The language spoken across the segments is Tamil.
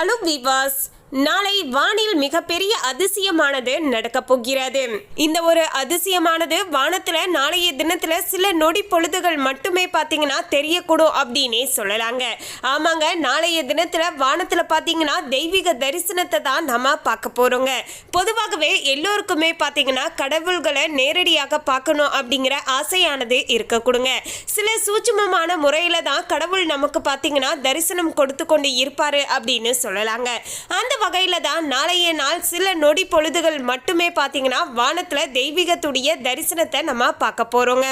Hello viewers, நாளை வானில் மிகப்பெரிய அதிசயமானது நடக்க போகிறது. இந்த ஒரு அதிசயமானது வானத்துல நாளைய தினத்துல சில நொடி பொழுதுகள் மட்டுமே பாத்தீங்கன்னா தெரியக்கூடும் அப்படின்னே சொல்லலாங்க. ஆமாங்க நாளைய தினத்துல வானத்துல பாத்தீங்கன்னா தெய்வீக தரிசனத்தை தான் நம்ம பார்க்க போறோங்க. பொதுவாகவே எல்லோருக்குமே பாத்தீங்கன்னா கடவுள்களை நேரடியாக பார்க்கணும் அப்படிங்கிற ஆசையானது இருக்க கொடுங்க சில சூட்சமமான முறையில தான் கடவுள் நமக்கு பாத்தீங்கன்னா தரிசனம் கொடுத்து கொண்டு இருப்பாரு அப்படின்னு சொல்லலாங்க. அந்த வகையில் தான் நாளைய நாள் சில நொடி பொழுதுகள் மட்டுமே பார்த்தீங்கன்னா வானத்தில் தெய்வீகத்துடைய தரிசனத்தை நம்ம பார்க்க போகிறோங்க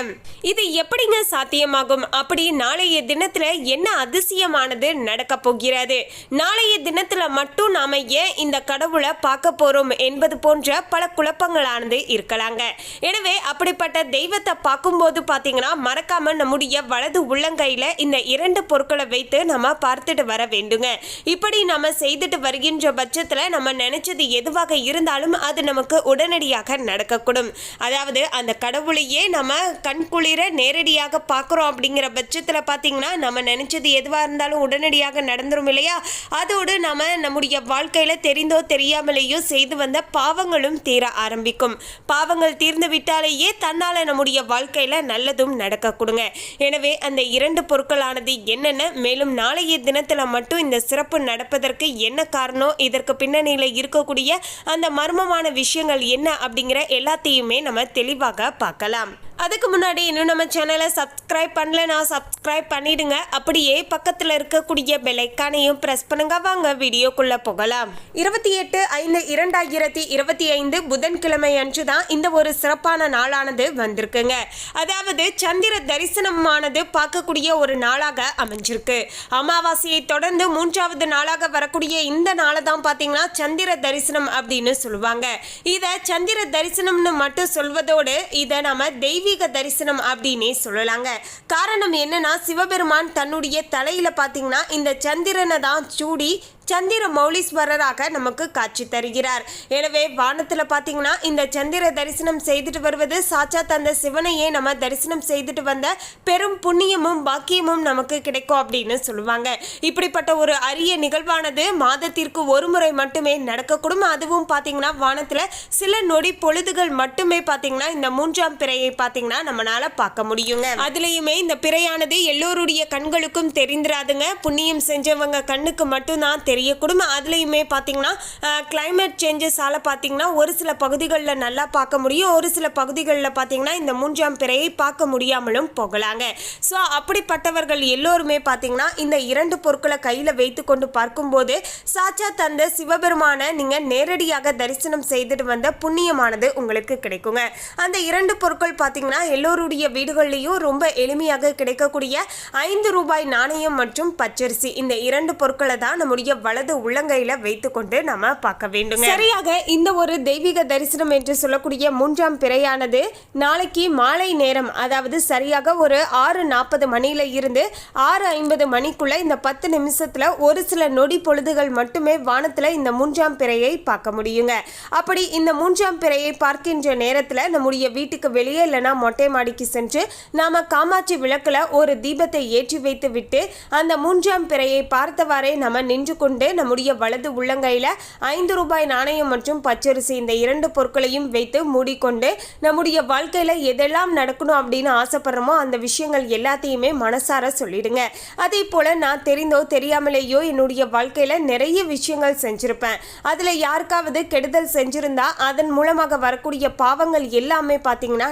இது எப்படிங்க சாத்தியமாகும்? அப்படி நாளைய தினத்தில் என்ன அதிசயமானது நடக்க போகிறது? நாளைய தினத்தில் மட்டும் நாம் ஏன் இந்த கடவுளை பார்க்க போகிறோம் என்பது போன்ற பல குழப்பங்களானது இருக்கலாங்க. எனவே அப்படிப்பட்ட தெய்வத்தை பார்க்கும்போது பார்த்தீங்கன்னா மறக்காம நம்முடைய வலது உள்ளங்கையில் இந்த இரண்டு பொருட்களை வைத்து நம்ம பார்த்துட்டு வர வேண்டுங்க. இப்படி நம்ம செய்துட்டு வருகின்ற பட்சத்தில் நம்ம நினைச்சது எதுவாக இருந்தாலும் அது நமக்கு உடனடியாக நடக்கக்கூடும். அதாவது அந்த கடவுளையே நம்ம கண்குளிர நேரடியாக பார்க்குறோம் அப்படிங்கிற பட்சத்தில் பார்த்தீங்கன்னா நம்ம நினைச்சது எதுவாக இருந்தாலும் உடனடியாக நடந்துரும் இல்லையா? அதோடு நம்ம நம்முடைய வாழ்க்கையில் தெரிந்தோ தெரியாமலேயோ செய்து வந்த பாவங்களும் தீர ஆரம்பிக்கும். பாவங்கள் தீர்ந்து விட்டாலேயே தன்னால் நம்முடைய வாழ்க்கையில் நல்லதும் நடக்க கொடுங்க எனவே அந்த இரண்டு பொருட்களானது என்னென்ன? மேலும் நாளைய தினத்தில் மட்டும் இந்த சிறப்பு நடப்பதற்கு என்ன காரணம்? இதற்கு பின்னணியில் இருக்கக்கூடிய அந்த மர்மமான விஷயங்கள் என்ன அப்படிங்கிற எல்லாத்தையுமே நம்ம தெளிவாக பார்க்கலாம். அதுக்கு முன்னாடி இன்னும் நம்ம சேனலை சப்ஸ்கிரைப் பண்ணலனா சப்ஸ்கிரைப் பண்ணிடுங்க. அப்படியே பக்கத்தில் இருக்கக்கூடிய பெலைக்கானையும் ப்ரெஸ் பண்ணுங்க. வாங்க வீடியோக்குள்ளே போகலாம். இருபத்தி எட்டு ஐந்து இரண்டாயிரத்தி இருபத்தி ஐந்து புதன்கிழமை அன்று தான் இந்த ஒரு சிறப்பான நாளானது வந்திருக்குங்க. அதாவது சந்திர தரிசனமானது பார்க்கக்கூடிய ஒரு நாளாக அமைஞ்சிருக்கு. அமாவாசையை தொடர்ந்து மூன்றாவது நாளாக வரக்கூடிய இந்த நாளை தான் பார்த்தீங்கன்னா சந்திர தரிசனம் அப்படின்னு சொல்லுவாங்க. இதை சந்திர தரிசனம்னு மட்டும் சொல்வதோடு இதை நம்ம தெய்வீக தரிசனம் அப்படின்னே சொல்லலாங்க. காரணம் என்னன்னா சிவபெருமான் தன்னுடைய தலையில பார்த்தீங்கன்னா இந்த சந்திரனை தான் சூடி சந்திர மௌலீஸ்வரராக நமக்கு காட்சி தருகிறார். எனவே வானத்தில் பார்த்தீங்கன்னா இந்த சந்திர தரிசனம் செய்துட்டு வருவது சாட்சாத் அந்த சிவனையே நம்ம தரிசனம் செய்துட்டு வந்த பெரும் புண்ணியமும் பாக்கியமும் நமக்கு கிடைக்கும் அப்படின்னு சொல்லுவாங்க. இப்படிப்பட்ட ஒரு அரிய நிகழ்வானது மாதத்திற்கு ஒரு முறை மட்டுமே நடக்கக்கூடும். அதுவும் பார்த்தீங்கன்னா வானத்தில் சில நொடி பொழுதுகள் மட்டுமே பார்த்தீங்கன்னா இந்த மூன்றாம் பிறையை பார்த்தீங்கன்னா நம்மளால பார்க்க முடியுங்க. அதுலயுமே இந்த பிறையானது எல்லோருடைய கண்களுக்கும் தெரிந்திராதுங்க. புண்ணியம் செஞ்சவங்க கண்ணுக்கு மட்டும்தான் தெரியக்கூடும். அதுலயுமே பார்த்தீங்கன்னா கிளைமேட் சேஞ்சஸால் பார்த்தீங்கன்னா ஒரு சில பகுதிகளில் நல்லா பார்க்க முடியும். ஒரு சில பகுதிகளில் பார்த்தீங்கன்னா இந்த மூன்றாம் பிறையை பார்க்க முடியாமலும் போகலாங்க. ஸோ அப்படிப்பட்டவர்கள் எல்லோருமே பார்த்தீங்கன்னா இந்த இரண்டு பொருட்களை கையில் வைத்து கொண்டு பார்க்கும்போது சாச்சா தந்த சிவபெருமானை நீங்கள் நேரடியாக தரிசனம் செய்துட்டு வந்த புண்ணியமானது உங்களுக்கு கிடைக்குங்க. அந்த இரண்டு பொருட்கள் பார்த்தீங்கன்னா எல்லோருடைய வீடுகள்லையும் ரொம்ப எளிமையாக கிடைக்கக்கூடிய ஐந்து ரூபாய் நாணயம் மற்றும் பச்சரிசி இந்த இரண்டு பொருட்களை தான் நம்முடைய வலது உள்ளங்கையில் வைத்துக்கொண்டு நம்ம பார்க்க வேண்டும் சரியாக இந்த ஒரு தெய்வீக தரிசனம் என்று சொல்லக்கூடிய மூன்றாம் பிறையானது நாளைக்கு மாலை நேரம் அதாவது சரியாக ஒரு ஆறு நாற்பது மணியில இருந்து ஆறு ஐம்பது மணிக்குள்ள இந்த பத்து நிமிஷத்துல ஒரு சில நொடி பொழுதுகள் மட்டுமே வானத்துல இந்த மூன்றாம் பிறையை பார்க்க முடியுங்க. அப்படி இந்த மூன்றாம் பிறையை பார்க்கின்ற நேரத்துல நம்முடைய வீட்டுக்கு வெளியே இல்லைன்னா மொட்டை மாடிக்கு சென்று நாம காமாட்சி விளக்குல ஒரு தீபத்தை ஏற்றி வைத்து விட்டு அந்த மூன்றாம் பிறையை பார்த்தவாறே நம்ம நின்று கொண்டு நம்முடைய வலது உள்ளங்கையில ஐந்து ரூபாய் நாணயம் மற்றும் பச்சரிசி இந்த இரண்டு பொருட்களையும் வைத்து மூடிக்கொண்டு நம்முடைய வாழ்க்கையில எதெல்லாம் நடக்கணும் அப்படின்னு ஆசைப்படுறோமோ அந்த விஷயங்கள் எல்லாத்தையுமே மனசார சொல்லிடுங்க. அதே போல நான் தெரிந்தோ தெரியாமலேயோ என்னுடைய வாழ்க்கையில நிறைய விஷயங்கள் செஞ்சிருப்பேன். அதுல யாருக்காவது கெடுதல் செஞ்சிருந்தா அதன் மூலமாக வரக்கூடிய பாவங்கள் எல்லாமே பார்த்தீங்கன்னா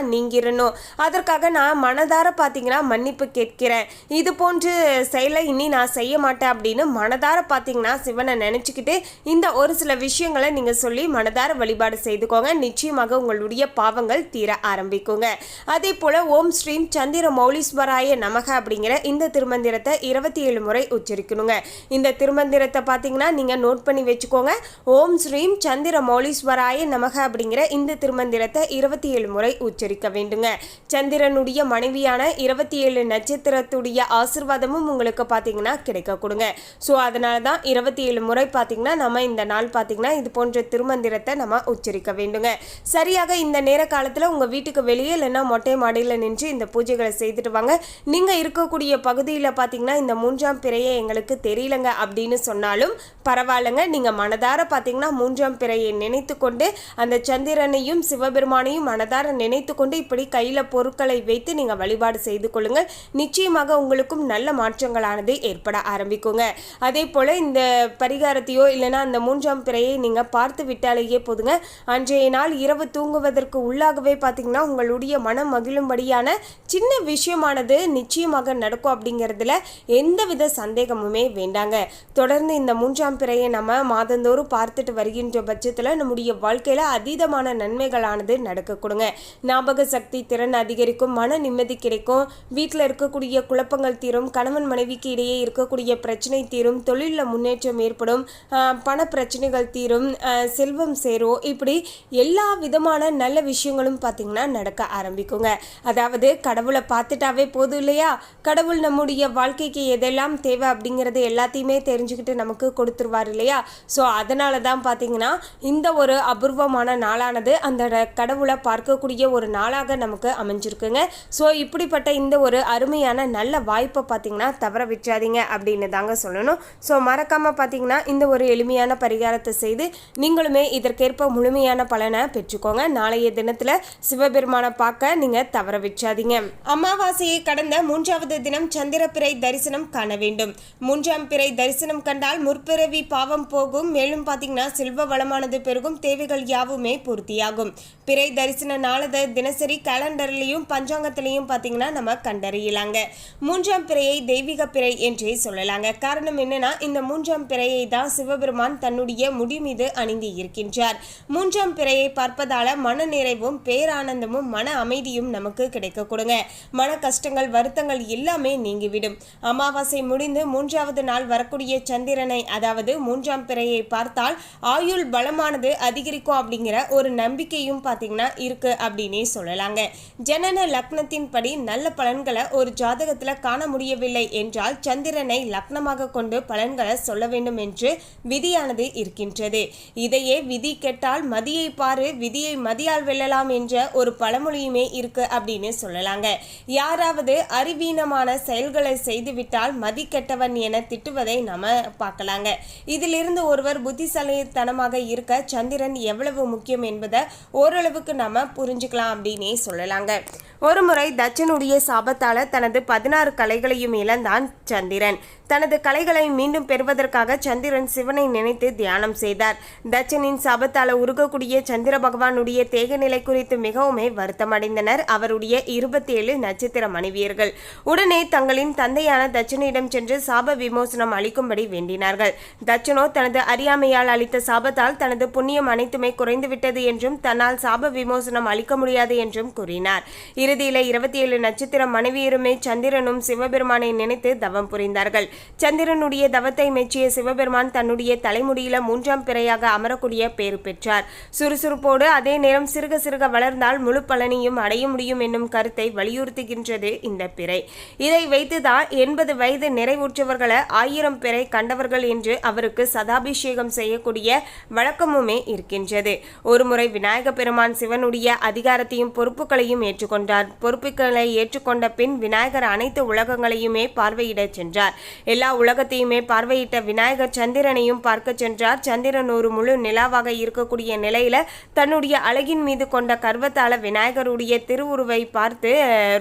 நீங்கிரணும் அதற்காக நான் மனதார பார்த்தீங்கன்னா மன்னிப்பு கேட்கிறேன். இது போன்று செயலை இனி நான் செய்ய மாட்டேன் அப்படின்னு மனதார பார்த்தீங்கன்னா சிவனை நினச்சிக்கிட்டு இந்த ஒரு சில விஷயங்களை நீங்கள் சொல்லி மனதார வழிபாடு செய்துக்கோங்க. நிச்சயமாக உங்களுடைய பாவங்கள் தீர ஆரம்பிக்குங்க. அதே போல் ஓம் ஸ்ரீம் சந்திர மௌலீஸ்வராய நமக அப்படிங்கிற இந்த திருமந்திரத்தை இருபத்தி ஏழு முறை உச்சரிக்கணுங்க. இந்த திருமந்திரத்தை பார்த்தீங்கன்னா நீங்கள் நோட் பண்ணி வச்சுக்கோங்க. ஓம் ஸ்ரீம் சந்திர மௌலீஸ்வராய நமக அப்படிங்கிற இந்த திருமந்திரத்தை இருபத்தி ஏழு முறை உச்சரிக்க வேண்டும். வேண்டுங்க சந்திரனுடைய மனைவியான இருபத்தி ஏழு நட்சத்திரத்துடைய ஆசிர்வாதமும் உங்களுக்கு பார்த்தீங்கன்னா கிடைக்க கொடுங்க. ஸோ அதனால தான் இருபத்தி ஏழு முறை பார்த்தீங்கன்னா நம்ம இந்த நாள் பார்த்தீங்கன்னா இது போன்ற திருமந்திரத்தை நம்ம உச்சரிக்க வேண்டுங்க. சரியாக இந்த நேர காலத்தில் உங்கள் வீட்டுக்கு வெளியே இல்லைன்னா மொட்டை மாடியில் நின்று இந்த பூஜைகளை செய்துட்டு வாங்க. நீங்கள் இருக்கக்கூடிய பகுதியில் பார்த்தீங்கன்னா இந்த மூன்றாம் பிறையை எங்களுக்கு தெரியலங்க அப்படின்னு சொன்னாலும் பரவாயில்லைங்க. நீங்கள் மனதார பார்த்தீங்கன்னா மூன்றாம் பிறையை நினைத்து கொண்டு அந்த சந்திரனையும் சிவபெருமானையும் மனதார நினைத்து கொண்டு இப்படி கையில் பொருட்களை வைத்து நீங்கள் வழிபாடு செய்து கொள்ளுங்கள். நிச்சயமாக உங்களுக்கும் நல்ல மாற்றங்களானது ஏற்பட ஆரம்பிக்குங்க. அதே போல் இந்த பரிகாரத்தையோ இல்லைன்னா அந்த மூன்றாம் பிறையை நீங்கள் பார்த்து விட்டாலேயே போதுங்க. அன்றைய நாள் இரவு தூங்குவதற்கு உள்ளாகவே பார்த்தீங்கன்னா உங்களுடைய மனம் மகிழும்படியான சின்ன விஷயமானது நிச்சயமாக நடக்கும் அப்படிங்கிறதுல எந்தவித சந்தேகமுமே வேண்டாங்க. தொடர்ந்து இந்த மூன்றாம் பிறையை நம்ம மாதந்தோறும் பார்த்துட்டு வருகின்ற பட்சத்தில் நம்முடைய வாழ்க்கையில் அதீதமான நன்மைகளானது நடக்க கொடுங்க. ஞாபக சக்தி திறன் அதிகரிக்கும் மன நிம்மதி கிடைக்கும். வீட்டில் இருக்கக்கூடிய குழப்பங்கள் தீரும் கணவன் மனைவிக்கு இடையே இருக்கக்கூடிய பிரச்சனை தீரும் தொழிலில் முன்னேற்றம் ஏற்படும் பண பிரச்சனைகள் தீரும் செல்வம் சேரும். இப்படி எல்லா விதமான நல்ல விஷயங்களும் பார்த்தீங்கன்னா நடக்க ஆரம்பிக்குங்க. அதாவது கடவுளை பார்த்துட்டாவே போதும் இல்லையா? கடவுள் நம்முடைய வாழ்க்கைக்கு எதெல்லாம் தேவை அப்படிங்கிறது எல்லாத்தையுமே தெரிஞ்சுக்கிட்டு நமக்கு கொடுத்துருவார் இல்லையா? ஸோ அதனால தான் பார்த்தீங்கன்னா இந்த ஒரு அபூர்வமான நாளானது அந்த கடவுளை பார்க்கக்கூடிய ஒரு நாளாக நமக்கு அமைஞ்சிருக்குங்க. ஸோ இப்படிப்பட்ட இந்த ஒரு அருமையான நல்ல வாய்ப்பை பார்த்தீங்கன்னா தவற விற்றாதீங்க அப்படின்னு தாங்க சொல்லணும். ஸோ மறக்காமல் பார்த்தீங்கன்னா இந்த ஒரு எளிமையான பரிகாரத்தை செய்து நீங்களுமே இதற்கேற்ப முழுமையான பலனை பெற்றுக்கோங்க. நாளைய தினத்தில் சிவபெருமானை பார்க்க நீங்கள் தவற விற்றாதீங்க அமாவாசையை கடந்த மூன்றாவது தினம் சந்திரப்பிறை தரிசனம் காண வேண்டும். மூன்றாம் பிறை தரிசனம் கண்டால் முற்பிறவி பாவம் போகும். மேலும் பார்த்தீங்கன்னா செல்வ வளமானது பெருகும். தேவைகள் யாவுமே பூர்த்தியாகும். பிறை தரிசன நாளத தினசரி கேலண்டர்லையும் பஞ்சாங்கத்திலையும் பார்த்தீங்கன்னா நம்ம கண்டறியலாங்க. மூன்றாம் பிறையை தெய்வீக பிறை என்றே சொல்லலாங்க. காரணம் என்னன்னா இந்த மூன்றாம் பிறையை தான் சிவபெருமான் தன்னுடைய முடி மீது அணிந்து இருக்கின்றார். மூன்றாம் பிறையை பார்ப்பதால மன நிறைவும் பேரானந்தமும் மன அமைதியும் நமக்கு கிடைக்க கொடுங்க. மன கஷ்டங்கள் வருத்தங்கள் எல்லாமே நீங்கிவிடும். அமாவாசை முடிந்து மூன்றாவது நாள் வரக்கூடிய சந்திரனை அதாவது மூன்றாம் பிறையை பார்த்தால் ஆயுள் பலமானது அதிகரிக்கும் அப்படிங்கிற ஒரு நம்பிக்கையும் பார்த்தீங்கன்னா இருக்கு அப்படின்னே சொல்லலாங்க. ஜனன லக்னத்தின் படி நல்ல பலன்களை ஒரு ஜாதகத்துல காண முடியவில்லை என்றால் சந்திரனை லக்னமாக கொண்டு பலன்களை சொல்ல வேண்டும் என்று விதியானது இருக்கின்றது. இதையே விதி கெட்டால் மதியை பாரு விதியை மதியால் வெல்லலாம் என்ற ஒரு பழமொழியுமே இருக்கு அப்படின்னு சொல்லலாங்க. யாராவது அறிவீனமான செயல்களை செய்துவிட்டால் மதி கெட்டவன் என திட்டுவதை நம்ம பார்க்கலாங்க. இதிலிருந்து ஒருவர் புத்திசாலித்தனமாக இருக்க சந்திரன் எவ்வளவு முக்கியம் என்பதை ஓரளவுக்கு நம்ம புரிஞ்சுக்கலாம் அப்படின்னே சொல்லலாங்க ஒருமுறை தட்சனுடைய சாபத்தால தனது பதினாறு கலைகளையும் இழந்தான் சந்திரன். தனது கலைகளை மீண்டும் பெறுவதற்காக சந்திரன் சிவனை நினைத்து தியானம் செய்தார். தட்சனின் சாபத்தால உருகக்கூடிய சந்திர பகவானுடைய தேக நிலை குறித்து மிகவுமே வருத்தமடைந்தனர். அவருடைய இருபத்தி ஏழு நட்சத்திர மனைவியர்கள். உடனே தங்களின் தந்தையான தட்சனிடம் சென்று சாப விமோசனம் அளிக்கும்படி வேண்டினார்கள். தட்சனோ தனது அறியாமையால் அளித்த சாபத்தால் தனது புண்ணியம் அனைத்துமே குறைந்துவிட்டது என்றும் தன்னால் சாப விமோசனம் அளிக்க முடியாது என்றும் கூறினார். இறுதியில இருபத்தி ஏழு நட்சத்திர மனைவியருமே சந்திரனும் சிவபெருமானை நினைத்து தவம் புரிந்தார்கள். சந்திரனுடைய தவத்தை மெச்சிய சிவபெருமான் தன்னுடைய தலைமுடியில மூன்றாம் பிறையாக அமரக்கூடிய பேறு பெற்றார். சுறுசுறுப்போடு அதே நேரம் சிறுக சிறுக வளர்ந்தால் முழு பலனையும் அடைய முடியும் என்னும் கருத்தை வலியுறுத்துகின்றது இந்த பிறை. இதை வைத்துதான் எண்பது வயது நிறைவுற்றவர்களை ஆயிரம் பிறை கண்டவர்கள் என்று அவருக்கு சதாபிஷேகம் செய்யக்கூடிய வழக்கமுமே இருக்கின்றது. ஒருமுறை விநாயக பெருமான் சிவனுடைய அதிகாரத்தையும் பொறுப்பு பொறுப்புகளையும் ஏற்றுக்கொண்டார். பொறுப்புகளை ஏற்றுக்கொண்ட பின் விநாயகர் அனைத்து உலகங்களையுமே பார்வையிடச் சென்றார். எல்லா உலகத்தையுமே பார்வையிட்ட விநாயகர் சந்திரனையும் பார்க்க சென்றார். சந்திரன் ஒரு முழு நிலாவாக இருக்கக்கூடிய நிலையில தன்னுடைய அழகின் மீது கொண்ட கர்வத்தால விநாயகருடைய திருவுருவை பார்த்து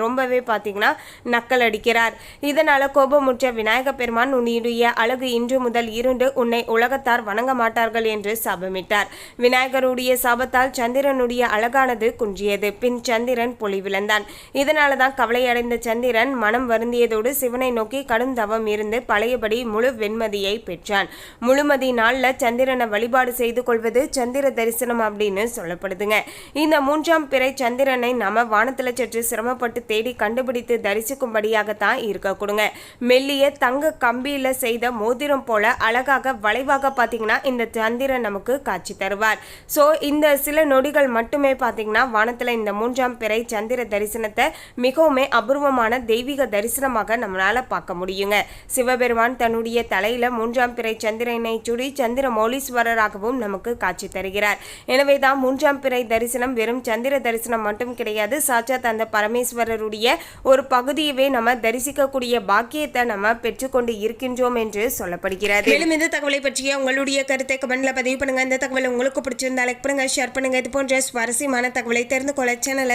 ரொம்பவே பார்த்தீங்கன்னா நக்கல் அடிக்கிறார். இதனால கோபமுற்ற விநாயக பெருமான் உன்னுடைய அழகு இன்று முதல் இருண்டு உன்னை உலகத்தார் வணங்க மாட்டார்கள் என்று சாபமிட்டார். விநாயகருடைய சாபத்தால் சந்திரனுடைய அழகானது குன்றியது. பின் சந்திரன் பொலிவிழந்தான் இதனால தான் கவலையடைந்த சந்திரன் மனம் வருந்தியதோடு சிவனை நோக்கி கடும் தவம் இருந்து பழையபடி முழு வெண்மதியை பெற்றான். முழுமதி நாளில் சந்திரனை வழிபாடு செய்து கொள்வது சந்திர தரிசனம் அப்படின்னு சொல்லப்படுதுங்க. இந்த மூன்றாம் பிறை சந்திரனை நம்ம வானத்தில் சற்று சிரமப்பட்டு தேடி கண்டுபிடித்து தரிசிக்கும்படியாகத்தான் இருக்க கொடுங்க. மெல்லிய தங்க கம்பியில் செய்த மோதிரம் போல அழகாக வளைவாக பார்த்தீங்கன்னா இந்த சந்திரன் நமக்கு காட்சி தருவார். ஸோ இந்த சில நொடிகள் மட்டுமே பார்த்தீங்கன்னா வானத்தில் இந்த மூன்றாம் பிறை சந்திர தரிசனத்தை மிகவுமே அபூர்வமான தெய்வீக தரிசனமாக நம்மளால பார்க்க முடியுங்க. சிவபெருமான் தன்னுடைய தலையில மூன்றாம் பிறை சந்திரனை சுடி சந்திர மௌலீஸ்வரராகவும் நமக்கு காட்சி தருகிறார். எனவே தான் மூன்றாம் பிறை தரிசனம் வெறும் சந்திர தரிசனம் மட்டும் கிடையாது சாட்சாத் அந்த பரமேஸ்வரருடைய ஒரு பகுதியவே நம்ம தரிசிக்கக்கூடிய பாக்கியத்தை நம்ம பெற்றுக்கொண்டு இருக்கின்றோம் என்று சொல்லப்படுகிறது. மேலும் இந்த தகவலை பற்றிய உங்களுடைய கருத்தை கமெண்ட்ல பதிவு பண்ணுங்க. இந்த தகவல் உங்களுக்கு பிடிச்சிருந்தா லைக் பண்ணுங்க ஷேர் பண்ணுங்க. இது போன்ற சுவாரஸ்யமான தகவலை தெரிந்து கொள்ள சேனலை